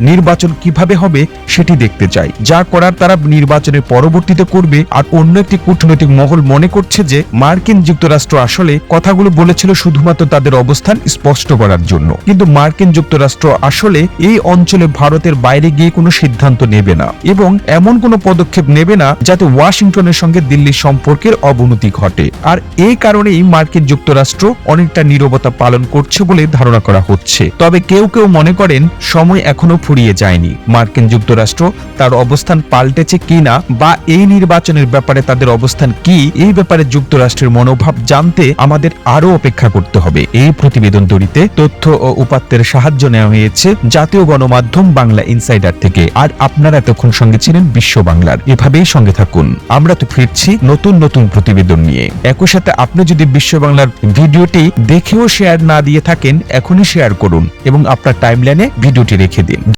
নির্বাচন কীভাবে হবে সেটি দেখতে চাই। যা করার তারা নির্বাচনের পরবর্তীতে করবে আর অন্য একটি কূটনৈতিক মহল মনে করছে যে মার্কিন যুক্তরাষ্ট্র আসলে কথাগুলো বলেছিল শুধুমাত্র তাদের অবস্থান স্পষ্ট করার জন্য। কিন্তু মার্কিন যুক্তরাষ্ট্র আসলে এই অঞ্চলে ভারতের বাইরে গিয়ে কোনো সিদ্ধান্ত নেবে না এবং এমন কোনো পদক্ষেপ নেবে না যাতে ওয়াশিংটনের সঙ্গে দিল্লির সম্পর্কের অবনতি ঘটে। আর এই কারণেই মার্কিন যুক্তরাষ্ট্র অনেকটা নীরবতা পালন করছে বলে ধারণা করা হচ্ছে। তবে কেউ কেউ মনে করেন, সময় এখনও ফুরিয়ে যায়নি। মার্কিন যুক্তরাষ্ট্র তার অবস্থান পাল্টেছে কিনা বা এই নির্বাচনের ব্যাপারে তাদের অবস্থান কি, এই ব্যাপারে যুক্তরাষ্ট্রের মনোভাব জানতে আমাদের আরও অপেক্ষা করতে হবে। এই প্রতিবেদন তৈরিতে তথ্য ও উপাত্তের সাহায্য নেওয়া হয়েছে জাতীয় গণমাধ্যম বাংলা ইনসাইডার থেকে। আর আপনারা এতক্ষণ সঙ্গে ছিলেন বিশ্ব বাংলার। এভাবেই সঙ্গে থাকুন। আমরা তো ফিরছি নতুন নতুন প্রতিবেদন নিয়ে। একই সাথে আপনি যদি বিশ্ব বাংলার ভিডিওটি দেখেও শেয়ার না দিয়ে থাকেন, এখনই শেয়ার করুন এবং আপনার টাইমলাইনে ভিডিওটি রেখে দিন।